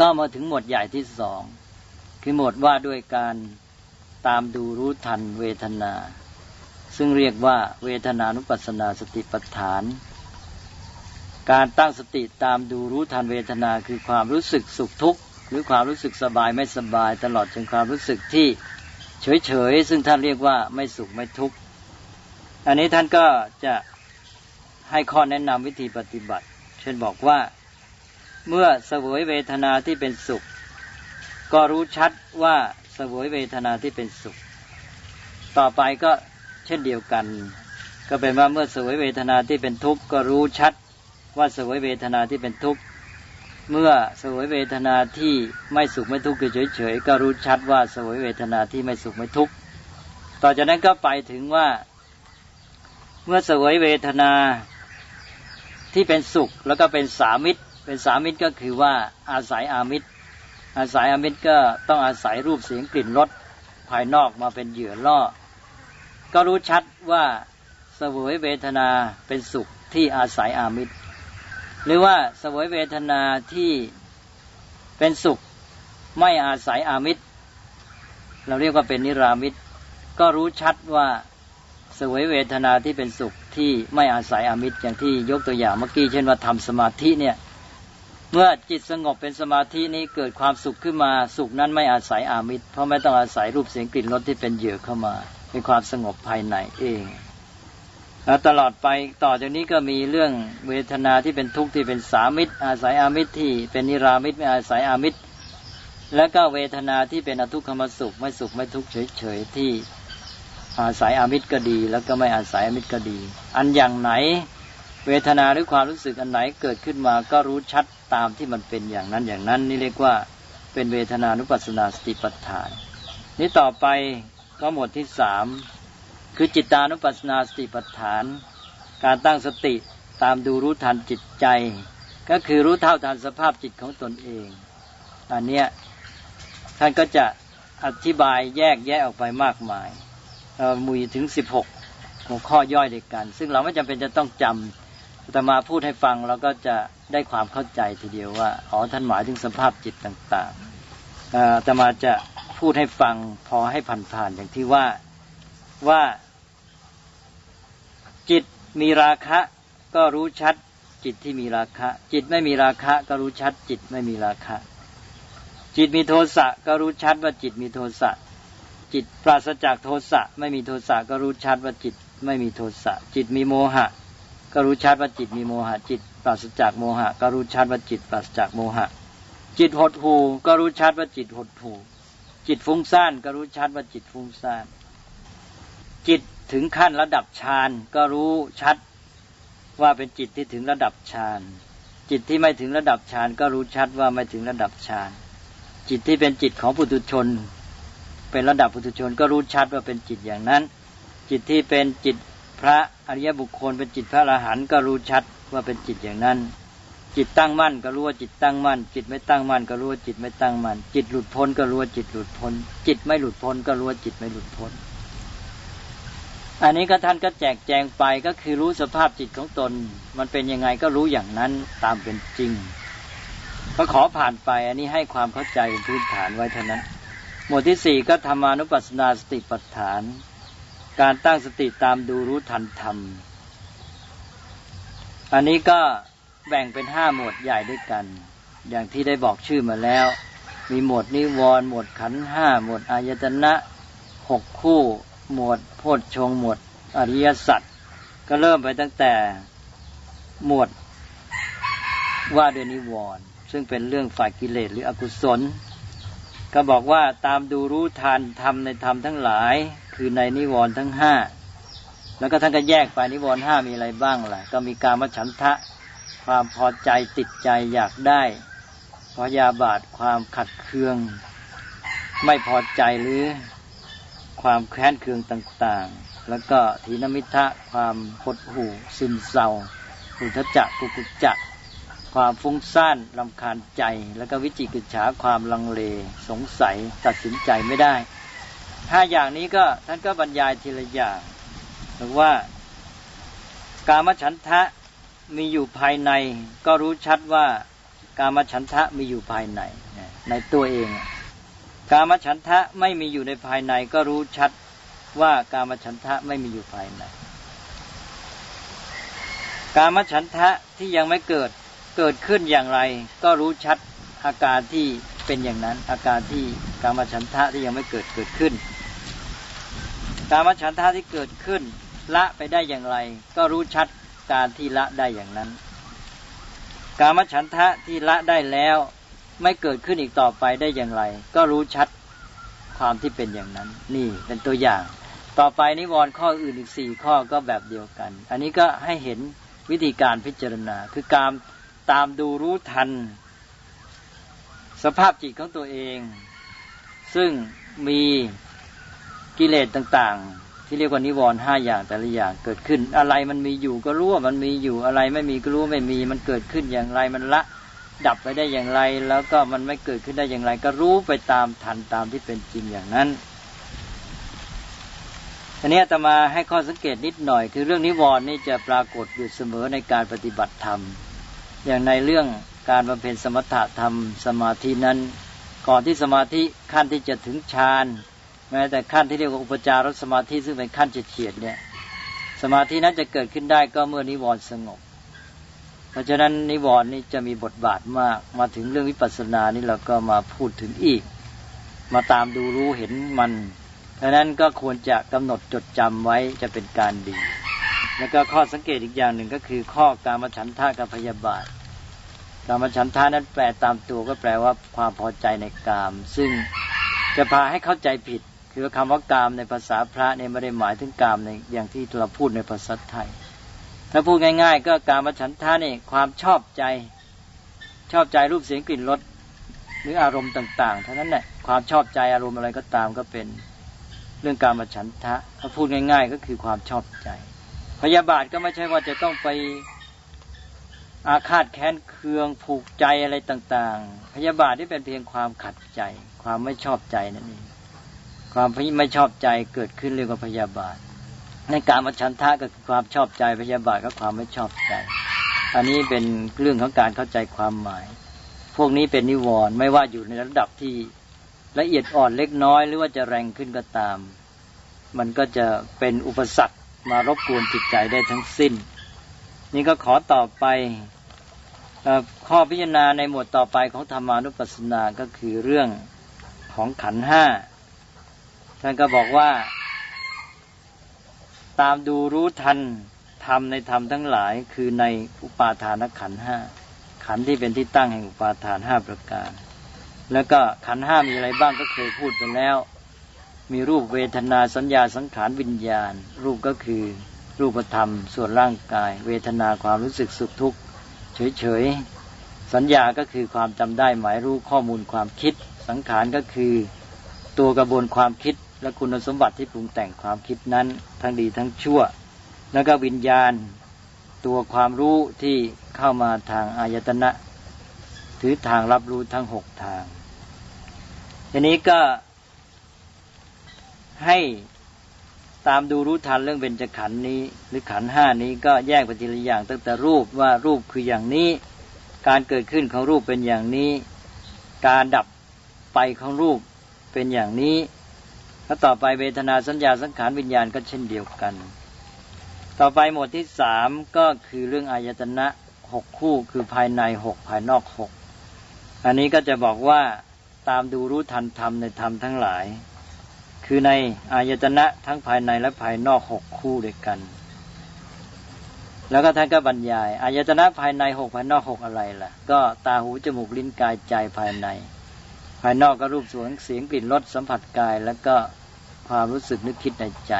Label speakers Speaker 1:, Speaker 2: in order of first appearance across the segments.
Speaker 1: ก็มาถึงหมวดใหญ่ที่สองคือหมวดว่าด้วยการตามดูรู้ทันเวทนา ซึ่งเรียกว่าเวทนานุปัสสนาสติปัฏฐาน การตั้งสติตามดูรู้ทันเวทนาคือความรู้สึกสุขทุกข์หรือความรู้สึกสบายไม่สบาย ตลอดจนความรู้สึกที่เฉยๆซึ่งท่านเรียกว่าไม่สุขไม่ทุกข์อันนี้ท่านก็จะให้ข้อแนะนำวิธีปฏิบัติ เช่นบอกว่า เมื่อเสวยเวทนาที่เป็นสุข ก็รู้ชัดว่าเสวยเวทนาที่เป็นสุข ต่อไปก็เช่นเดียวกัน ก็เป็นว่าเมื่อเสวยเวทนาที่เป็นทุกข์ก็รู้ชัดว่าเสวยเวทนาที่เป็นทุกข์เมื่อเสวยเวทนาที่ไม่สุขไม่ทุกข์เฉยๆก็รู้ชัดว่าเสวยเวทนาที่ไม่สุขไม่ทุกข์ต่อจากนั้นก็ไปถึงว่า เมื่อเสวยเวทนาที่เป็นสุขแล้วก็เป็นสามิตร เป็นสามิตรก็คือว่าอาศัยอามิตร อาศัยอามิตรก็ต้องอาศัยรูปเสียงกลิ่นรสภายนอกมาเป็นเหยื่อล่อ ก็รู้ชัดว่าเสวยเวทนาเป็นสุขที่อาศัยอามิตร หรือว่าเสวยเวทนาที่เป็นสุขไม่อาศัยอามิตร เราเรียกว่าเป็นนิรามิตร ก็รู้ชัดว่าเสวยเวทนาที่เป็นสุขที่ไม่อาศัยอามิตรอย่างที่ยกตัวอย่างเมื่อกี้เช่นว่าทำสมาธิเนี่ย เมื่อจิตสงบเป็นสมาธินี้เกิดความสุขขึ้นมา สุขนั้นไม่อาศัยอามิตร เพราะไม่ต้องอาศัยรูปเสียงกลิ่นรสที่เป็นเหยื่อเข้ามาเป็นความสงบภายในเองแล้วตลอดไปต่อจากนี้ก็มีเรื่องเวทนาที่เป็นทุกข์ที่เป็นสามิตร อาศัยอามิตรที่เป็นนิรามิตรไม่อาศัยอามิตร แล้วก็เวทนาที่เป็นอทุกขมสุขไม่สุขไม่ทุกข์เฉยๆที่อาศัยอามิตรก็ดี แล้วก็ไม่อาศัยอามิตรก็ดี อันอย่างไหน เวทนาหรือความรู้สึกอันไหนเกิดขึ้นมาก็รู้ชัดตามที่มันเป็นอย่างนั้นอย่างนั้น นี่เรียกว่าเป็นเวทนานุปัสสนาสติปัฏฐาน นี้ต่อไปก็หมวดที่สามคือจิตานุปัสสนาสติปัฏฐาน การตั้งสติตามดูรู้ทันจิตใจ ก็คือรู้เท่าทันสภาพจิตของตนเอง อันเนี้ยท่านก็จะอธิบายแยกแยะออกไปมากมายมีถึงสิบหกหัวข้อย่อยเดียกัน ซึ่งเราไม่จำเป็นจะต้องจำ แต่มาพูดให้ฟังเราก็จะได้ความเข้าใจทีเดียวว่าอ๋อท่านหมายถึงสภาพจิตต่างๆแต่มาจะพูดให้ฟังพอให้ผ่านๆอย่างที่ว่าว่า จิตมีราคะก็รู้ชัดจิตที่มีราคะ จิตไม่มีราคะก็รู้ชัด จิตไม่มีราคะ จิตมีโทสะก็รู้ชัดว่าจิตมีโทสะจิตปราศจากโทสะไม่มีโทสะก็รู้ชัดว่าจิตไม่มีโทสะจิตมีโมหะ ก็รู้ชัดว่าจิตมีโมหะจิตปราศจากโมหะ ก็รู้ชัดว่าจิตปราศจากโมหะ จิตหดหูก็รู้ชัดว่าจิตหดหูจิตฟุ้งซ่านก็รู้ชัดว่าจิตฟุ้งซ่าน จิตถึงขั้นระดับฌานก็รู้ชัดว่าเป็นจิตที่ถึงระดับฌาน จิตที่ไม่ถึงระดับฌานก็รู้ชัดว่าไม่ถึงระดับฌาน จิตที่เป็นจิตของปุถุชน เป็นระดับปุถุชนก็รู้ชัดว่าเป็นจิตอย่างนั้น จิตที่เป็นจิต พระอริยบุคคลเป็นจิตพระอรหันต์ก็รู้ชัดว่าเป็นจิตอย่างนั้น จิตตั้งมั่นก็รู้ว่าจิตตั้งมั่น จิตไม่ตั้งมั่นก็รู้ว่าจิตไม่ตั้งมั่น จิตหลุดพ้นก็รู้ว่าจิตหลุดพ้น จิตไม่หลุดพ้นก็รู้ว่าจิตไม่หลุดพ้น อันนี้ก็ท่านก็แจกแจงไปก็คือรู้สภาพจิตของตน มันเป็นยังไงก็รู้อย่างนั้นตามเป็นจริงก็ขอผ่านไปอันนี้ให้ความเข้าใจเป็นพื้นฐานไว้เท่านั้น หมวดที่สี่ก็ธรรมานุปัสสนาสติปัฏฐาน การตั้งสติตามดูรู้ทันธรรม อันนี้ก็แบ่งเป็นห้าหมวดใหญ่ด้วยกัน อย่างที่ได้บอกชื่อมาแล้ว มีหมวดนิวรณ์หมวดขันห้าหมวดอายตนะหกคู่ หมวดโพชฌงหมวดอริยสัจก็เริ่มไปตั้งแต่หมวดว่าด้วยนิวรณ์ซึ่งเป็นเรื่องฝ่ายกิเลสหรืออกุศล ก็บอกว่าตามดูรู้ทันทำในธรรมทั้งหลาย คือในนิวรณ์ทั้งห้าแล้วก็ท่านก็แยกไปนิวรณ์ห้ามีอะไรบ้างล่ะ ก็มีการมฉันทะ ความพอใจติดใจอยากได้พยาบาทความขัดเคือง ไม่พอใจหรือความแค้นเคืองต่างๆ แล้วก็ทีนมิทะความหดหู่ซึมเศร้าอุทจักกุกุจัก ความฟุ้งซ่านลำคาญใจ แล้วก็วิจิกิจฉาความลังเล สงสัยตัดสินใจไม่ได้ถ้าอย่างนี้ก็ท่านก็บรรยายทีละอย่างหรือว่า กามฉันทะมีอยู่ภายใน ก็รู้ชัดว่ากามฉันทะมีอยู่ภายในในตัวเอง กามฉันทะไม่มีอยู่ในภายใน ก็รู้ชัดว่ากามฉันทะไม่มีอยู่ภายใน กามฉันทะที่ยังไม่เกิด เกิดขึ้นอย่างไร ก็รู้ชัดอาการที่เป็นอย่างนั้น อาการที่กามฉันทะที่ยังไม่เกิดเกิดขึ้น กามฉันทะที่เกิดขึ้น ละไปได้อย่างไร ก็รู้ชัดการที่ละได้อย่างนั้น กามฉันทะที่ละได้แล้วไม่เกิดขึ้นอีกต่อไปได้อย่างไร ก็รู้ชัดความที่เป็นอย่างนั้น นี่เป็นตัวอย่าง ต่อไปนิวรณ์ข้ออื่นอีกสี่ข้อก็แบบเดียวกัน อันนี้ก็ให้เห็นวิธีการพิจารณา คือการ ตามดูรู้ทัน สภาพจิตของตัวเอง ซึ่งมีกิเลสต่างๆ ที่เรียกว่านิวรณ์ห้าอย่างแต่ละอย่างเกิดขึ้น อะไรมันมีอยู่ก็รู้ว่ามันมีอยู่อะไรไม่มีก็รู้ไม่มี มันเกิดขึ้นอย่างไรมันละดับไปได้อย่างไร แล้วก็มันไม่เกิดขึ้นได้อย่างไร ก็รู้ไปตามทันตามที่เป็นจริงอย่างนั้นทีนี้จะมาให้ข้อสังเกตนิดหน่อย คือเรื่องนิวรณ์นี่จะปรากฏอยู่เสมอในการปฏิบัติธรรม อย่างในเรื่องการบำเพ็ญสมถะธรรมสมาธินั้น ก่อนที่สมาธิขั้นที่จะถึงฌานแม้แต่ขั้นที่เรียกว่าอุปจารสมาธิซึ่งเป็นขั้นเฉียดเนี่ยสมาธินั้นจะเกิดขึ้นได้ก็เมื่อนิวรณ์สงบ เพราะฉะนั้นนิวรณ์นี่จะมีบทบาทมากมาถึงเรื่องวิปัสสนานี่เราก็มาพูดถึงอีก มาตามดูรู้เห็นมันดังนั้นก็ควรจะกำหนดจดจำไว้จะเป็นการดี แล้วก็ข้อสังเกตอีกอย่างหนึ่งก็คือ ข้อการมาฉันท่ากับพยาบาทการมาฉันท่านั้นแปลตามตัวก็แปลว่าความพอใจในกาม ซึ่งจะพาให้เข้าใจผิด คือคำว่ากามในภาษาพระเนี่ยไม่ได้หมายถึงกามในอย่างที่เราพูดในภาษาไทย ถ้าพูดง่าย ๆ ก็การมาฉันท่านี่ความชอบใจ ชอบใจรูปเสียงกลิ่นรสหรืออารมณ์ต่างๆเท่านั้นแหละความชอบใจอารมณ์อะไรก็ตามก็เป็นเรื่องการมาฉันทะถ้าพูดง่าย ๆ ก็คือความชอบใจ พยาบาทก็ไม่ใช่ว่าจะต้องไปอาฆาตแค้นเคืองผูกใจอะไรต่าง ๆ พยาบาทที่เป็นเพียงความขัดใจ ความไม่ชอบใจนั่นเองความไม่ชอบใจเกิดขึ้นเรียกว่าพยาบาท ในการมาฉันทะก็คือความชอบใจพยาบาทก็ความไม่ชอบใจ อันนี้เป็นเรื่องของการเข้าใจความหมาย พวกนี้เป็นนิวรณ์ไม่ว่าอยู่ในระดับที่ละเอียดอ่อนเล็กน้อย หรือว่าจะแรงขึ้นก็ตาม มันก็จะเป็นอุปสรรค มารบกวนจิตใจได้ทั้งสิ้น นี่ก็ขอต่อไปข้อพิจารณาในหมวดต่อไปของธรรมานุปัสสนาก็คือเรื่องของขันห้าท่านก็บอกว่า ตามดูรู้ทันธรรมในธรรมทั้งหลาย คือในอุปาทานขันห้าขันที่เป็นที่ตั้งแห่งอุปาทานห้าประการ แล้วก็ขันห้ามีอะไรบ้างก็เคยพูดไปแล้ว มีรูปเวทนาสัญญาสังขารวิญญาณ รูปก็คือรูปธรรม ส่วนร่างกาย เวทนาความรู้สึกสุขทุกข์เฉยๆสัญญาก็คือความจำได้หมายรู้ข้อมูลความคิด สังขารก็คือตัวกระบวนความคิดและคุณสมบัติที่ปรุงแต่งความคิดนั้นทั้งดีทั้งชั่ว แล้วก็วิญญาณ ตัวความรู้ที่เข้ามาทางอายตนะ ถือทางรับรู้ทั้งหกทางทีนี้ก็ ให้ตามดูรู้ทันเรื่องเบญจขันธ์นี้ หรือขันธ์ห้านี้ก็แยกไปทีละอย่างตั้งแต่รูปว่ารูปคืออย่างนี้ การเกิดขึ้นของรูปเป็นอย่างนี้ การดับไปของรูปเป็นอย่างนี้แล้วต่อไปเวทนาสัญญาสังขารวิญญาณก็เช่นเดียวกัน ต่อไปหมวดที่สามก็คือเรื่องอายตนะหกคู่คือภายในหกภายนอกหกอันนี้ก็จะบอกว่าตามดูรู้ทันธรรมในธรรมทั้งหลาย คือในอายตนะทั้งภายในและภายนอกหกคู่ด้วยกัน แล้วก็ท่านก็บรรยายอายตนะภายในหกภายนอกหกอะไรล่ะ ก็ตาหูจมูกลิ้นกายใจภายใน ภายนอกก็รูปสวงเสียงกลิ่นรสสัมผัสกาย แล้วก็ความรู้สึกนึกคิดในใจ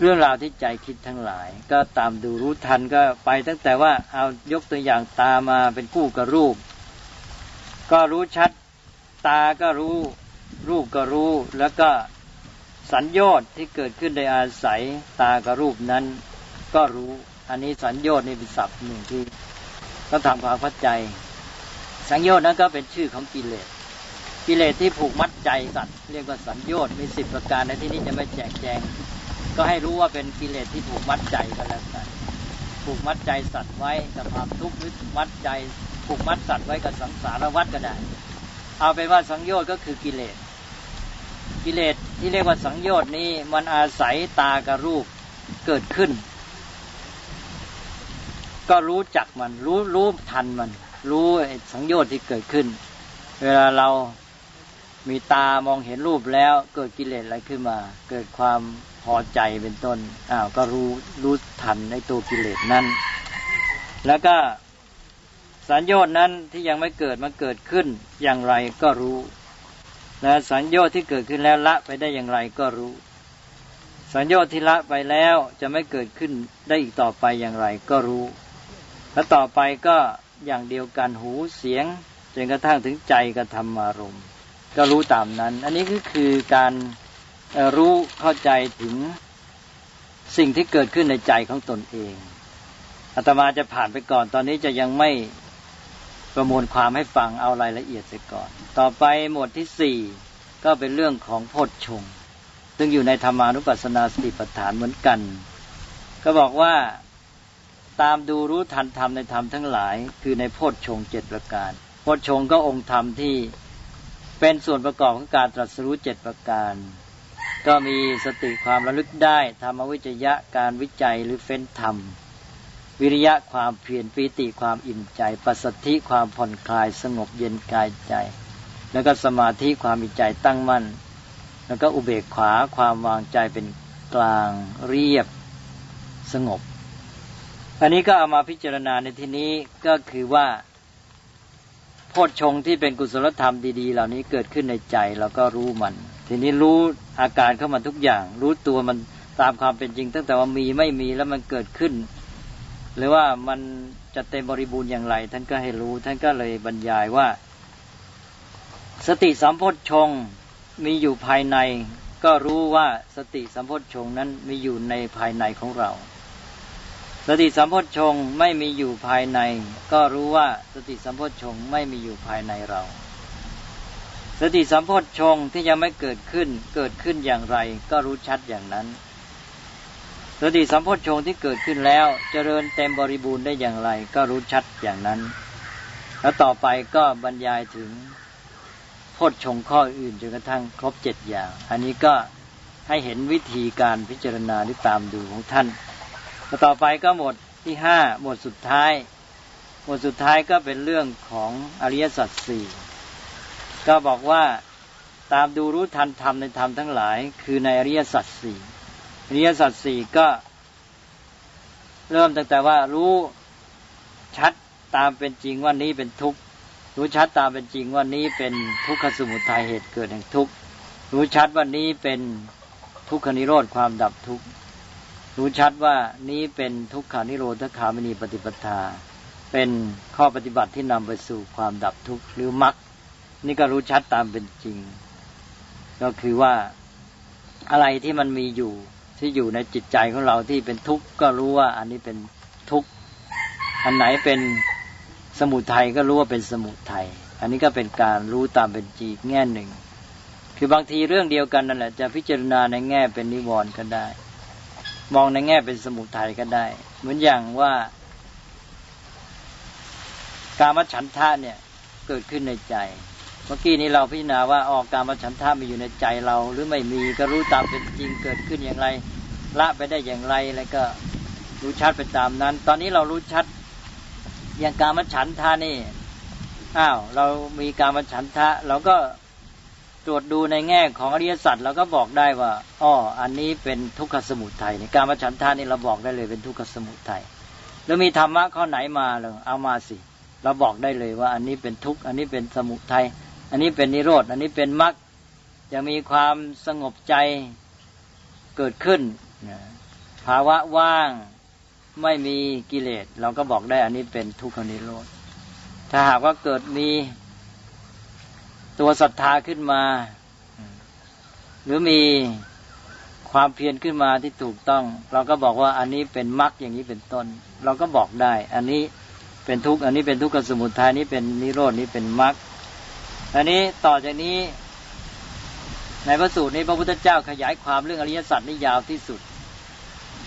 Speaker 1: เรื่องราวที่ใจคิดทั้งหลาย ก็ตามดูรู้ทันก็ไปตั้งแต่ว่าเอายกตัวอย่างตามาเป็นคู่กับรูป ก็รู้ชัด ตาก็รู้ รูปก็รู้แล้วก็สัญญอดที่เกิดขึ้นในอาศัยตากับรูปนั้น ก็รู้ อันนี้สัญญอดนี่เป็นศัพท์หนึ่งที่ต้องทำความเข้าใจ สัญญอดนั้นก็เป็นชื่อของกิเลสกิเลสที่ผูกมัดใจสัตว์เรียกว่าสัญญอดมีสิบประการในที่นี้จะไม่แจกแจง ก็ให้รู้ว่าเป็นกิเลสที่ผูกมัดใจก็แล้วกันผูกมัดใจสัตว์ไว้กับความทุกข์หรือมัดใจผูกมัดสัตว์ไว้กับสังสารวัฏก็ได้ เอาเป็นว่าสังโยชน์ก็คือกิเลส กิเลสที่เรียกว่าสังโยชน์นี้มันอาศัยตากับรูปเกิดขึ้น ก็รู้จักมัน รู้รู้ทันมัน รู้สังโยชน์ที่เกิดขึ้น เวลาเรามีตามองเห็นรูปแล้วเกิดกิเลสอะไรขึ้นมา เกิดความพอใจเป็นต้นอ้าวก็รู้รู้ทันในตัวกิเลสนั้น แล้วก็ สัญญาณนั้นที่ยังไม่เกิดมันเกิดขึ้นอย่างไรก็รู้และสัญญาณที่เกิดขึ้นแล้วละไปได้อย่างไรก็รู้ สัญญาณที่ละไปแล้วจะไม่เกิดขึ้นได้อีกต่อไปอย่างไรก็รู้ และต่อไปก็อย่างเดียวกันหูเสียงจนกระทั่งถึงใจกระทำอารมณ์ ก็รู้ตามนั้น อันนี้ก็คือการรู้เข้าใจถึงสิ่งที่เกิดขึ้นในใจของตนเองอาตมาจะผ่านไปก่อนตอนนี้จะยังไม่ ประมวลความให้ฟังเอารายละเอียดเสียก่อน ต่อไปหมวดที่สี่ก็เป็นเรื่องของโพชฌงซึ่งอยู่ในธรรมานุปัสสนาสติปัฏฐานเหมือนกัน ก็บอกว่าตามดูรู้ทันธรรมในธรรมทั้งหลาย คือในโพชฌงเจ็ดประการ โพชฌงก็องค์ธรรมที่เป็นส่วนประกอบของการตรัสรู้เจ็ดประการ ก็มีสติความระลึกได้ธรรมวิจยะการวิจัยหรือเฟ้นธรรม วิริยะความเพียรปีติความอิ่มใจ ปัสสธิความผ่อนคลายสงบเย็นกายใจ แล้วก็สมาธิความมีใจตั้งมั่น แล้วก็อุเบกขาความวางใจเป็นกลางเรียบสงบ อันนี้ก็เอามาพิจารณาในที่นี้ก็คือว่าโพชฌงที่เป็นกุศลธรรมดี ๆ เหล่านี้เกิดขึ้นในใจเราก็รู้มัน ทีนี้รู้อาการเข้ามาทุกอย่าง รู้ตัวมันตามความเป็นจริง ตั้งแต่ว่ามีไม่มีแล้วมันเกิดขึ้น หรือว่ามันจะเต็มบริบูรณ์อย่างไร ท่านก็ให้รู้ ท่านก็เลยบรรยายว่า สติสัมโพชฌงมีอยู่ภายใน ก็รู้ว่าสติสัมโพชฌงนั้นมีอยู่ในภายในของเรา สติสัมโพชฌงไม่มีอยู่ภายใน ก็รู้ว่าสติสัมโพชฌงไม่มีอยู่ภายในเรา สติสัมโพชฌงที่ยังไม่เกิดขึ้นเกิดขึ้นอย่างไร ก็รู้ชัดอย่างนั้น สติสัมโพชฌงที่เกิดขึ้นแล้ว เจริญเต็มบริบูรณ์ได้อย่างไร ก็รู้ชัดอย่างนั้น แล้วต่อไปก็บรรยายถึงโพชฌงข้ออื่นจนกระทั่งครบเจ็ดอย่าง อันนี้ก็ให้เห็นวิธีการพิจารณาหรือตามดูของท่านต่อไปก็หมดที่ห้าหมดสุดท้าย หมดสุดท้ายก็เป็นเรื่องของอริยสัจสี่ก็บอกว่าตามดูรู้ทันธรรมในธรรมทั้งหลาย คือในอริยสัจสี่ อริยสัจสี่ก็ เริ่มตั้งแต่ว่ารู้ชัดตามเป็นจริงว่านี้เป็นทุกข์รู้ชัดตามเป็นจริงว่านี้เป็นทุกขสมุทัยเหตุเกิดแห่งทุกข์รู้ชัดว่านี้เป็นทุกขนิโรธความดับทุกข์รู้ชัดว่านี้เป็นทุกขานิโรธคามินีปฏิปทา เป็นข้อปฏิบัติที่นำไปสู่ความดับทุกข์หรือมรรคนี่ก็รู้ชัดตามเป็นจริง ก็คือว่าอะไรที่มันมีอยู่ ที่อยู่ในจิตใจของเราที่เป็นทุกข์ก็รู้ว่าอันนี้เป็นทุกข์อันไหนเป็นสมุทัยก็รู้ว่าเป็นสมุทัยอันนี้ก็เป็นการรู้ตามเป็นจริงแง่หนึ่ง คือบางทีเรื่องเดียวกันนั่นแหละจะพิจารณาในแง่เป็นนิวรณ์ก็ได้ มองในแง่เป็นสมุทัยก็ได้ เหมือนอย่างว่า การมฉันทะเนี่ยเกิดขึ้นในใจ เมื่อกี้นี้เราพิจารณาว่าออกการมฉันทะมีอยู่ในใจเรา หรือไม่มีก็รู้ตามเป็นจริงเกิดขึ้นอย่างไร ละไปได้อย่างไรแล้วก็รู้ชัดไปตามนั้น ตอนนี้เรารู้ชัดอย่างการมฉันทะนี่อ้าวเรามีการมฉันทะเราก็ตรวจดูในแง่ของอริยสัจเราก็บอกได้ว่าอ๋ออันนี้เป็นทุกขสมุทัยในการมาฉันทานี่เราบอกได้เลยเป็นทุกขสมุทัยแล้วมีธรรมะข้อไหนมาเราเอามาสิเราบอกได้เลยว่าอันนี้เป็นทุกข์อันนี้เป็นสมุทัย อันนี้เป็นนิโรธ อันนี้เป็นมรรคจะมีความสงบใจเกิดขึ้น ภาวะว่างไม่มีกิเลส เราก็บอกได้อันนี้เป็นทุกขนิโรธ ถ้าหากว่าเกิดมีตัวศรัทธาขึ้นมา หรือมีความเพียรขึ้นมาที่ถูกต้อง เราก็บอกว่าอันนี้เป็นมรรคอย่างนี้เป็นต้น เราก็บอกได้ อันนี้เป็นทุกข์อันนี้เป็นทุกขสมุทัยนี้เป็นนิโรดนี้เป็นมรรค อันนี้ต่อจากนี้ในพระสูตรนี้พระพุทธเจ้าขยายความเรื่องอริยสัจนี่ยาวที่สุด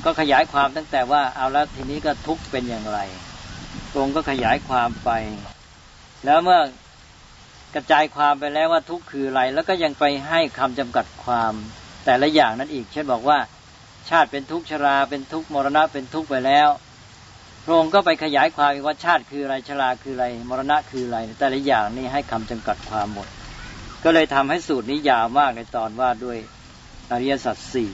Speaker 1: ก็ขยายความตั้งแต่ว่าเอาแล้วทีนี้ก็ทุกเป็นอย่างไรตรงก็ขยายความไป แล้วเมื่อกระจายความไปแล้วว่าทุกคืออะไร แล้วก็ยังไปให้คำจำกัดความแต่ละอย่างนั้นอีก เช่นบอกว่า ชาติเป็นทุกข์ชราเป็นทุกข์มรณะเป็นทุกข์ไปแล้ว พระองค์ก็ไปขยายความว่าชาติคืออะไรชราคืออะไร มรณะคืออะไร แต่ละอย่างนี้ให้คำจำกัดความหมด ก็เลยทำให้สูตรนี้ยาวมากในตอนว่าด้วยอริยสัจสี่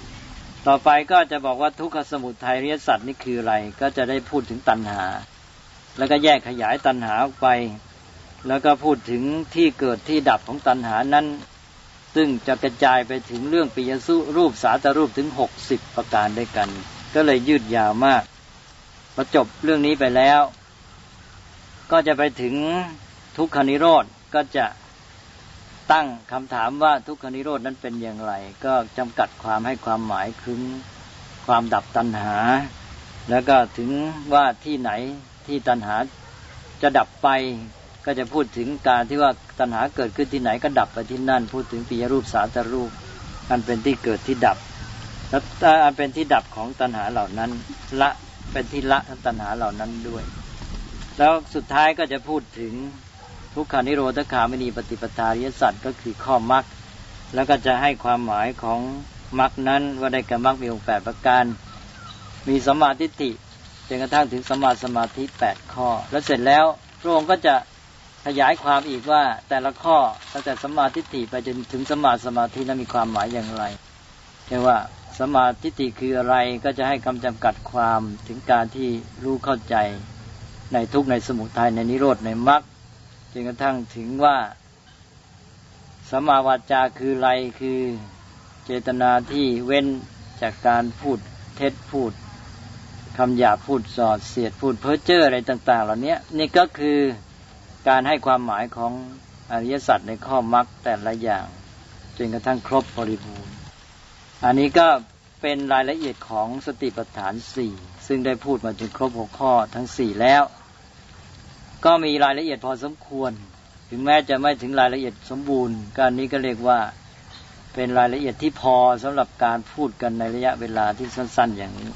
Speaker 1: ต่อไปก็จะบอกว่าทุกขสมุทัยอริยสัจนี่คืออะไร ก็จะได้พูดถึงตัณหา แล้วก็แยกขยายตัณหาออกไป แล้วก็พูดถึงที่เกิดที่ดับของตัณหานั้น ซึ่งจะกระจายไปถึงเรื่องปิยสุรูปสาตรูปถึงหกสิบประการด้วยกัน ก็เลยยืดยาวมาก พอจบเรื่องนี้ไปแล้ว ก็จะไปถึงทุกขนิโรธก็จะตั้งคำถามว่าทุกขนิโรธนั้นเป็นอย่างไร ก็จำกัดความให้ความหมายคึงความดับตัณหา แล้วก็ถึงว่าที่ไหนที่ตัณหาจะดับไป ก็จะพูดถึงการที่ว่าตัณหาเกิดขึ้นที่ไหนก็ดับไปที่นั่น พูดถึงปิยรูปสาตรูป อันเป็นที่เกิดที่ดับแล้วอันเป็นที่ดับของตัณหาเหล่านั้น ละ เป็นที่ละทั้งตัณหาเหล่านั้นด้วย แล้วสุดท้ายก็จะพูดถึงทุกขานิโรธคามินีปฏิปทาริยสัตว์ก็คือข้อมรรคแล้วก็จะให้ความหมายของมรรคนั้นว่าได้กับมรรคมีองค์แปดประการ มีสมาธิิจนกระทั่งถึงสมาสมาธิแปดข้อ แล้วเสร็จแล้วพระองค์ก็จะขยายความอีกว่าแต่ละข้อตั้งแต่สมาธิิไปจนถึงสมาสมาธินั้นมีความหมายอย่างไรเรียกว่า สมาธิิคืออะไรก็จะให้คำจำกัดความถึงการที่รู้เข้าใจในทุกในสมุทัยในนิโรธในมรรคจนกระทั่งถึงว่าสมาวาจาคืออะไรคือเจตนาที่เว้นจากการพูดเท็จพูดคำหยาพูดสอดเสียดพูดเพ้อเจ้ออะไรต่าง ๆ เหล่านี้นี่ก็คือการให้ความหมายของอริยสัจในข้อมรรคแต่ละอย่างจนกระทั่งครบบริบูรณ์ อันนี้ก็เป็นรายละเอียดของสติปัฏฐานสี่ซึ่งได้พูดมาจนครบหกข้อทั้งสี่แล้ว ก็มีรายละเอียดพอสมควร ถึงแม้จะไม่ถึงรายละเอียดสมบูรณ์การนี้ก็เรียกว่าเป็นรายละเอียดที่พอสำหรับการพูดกันในระยะเวลาที่สั้น ๆ อย่างนี้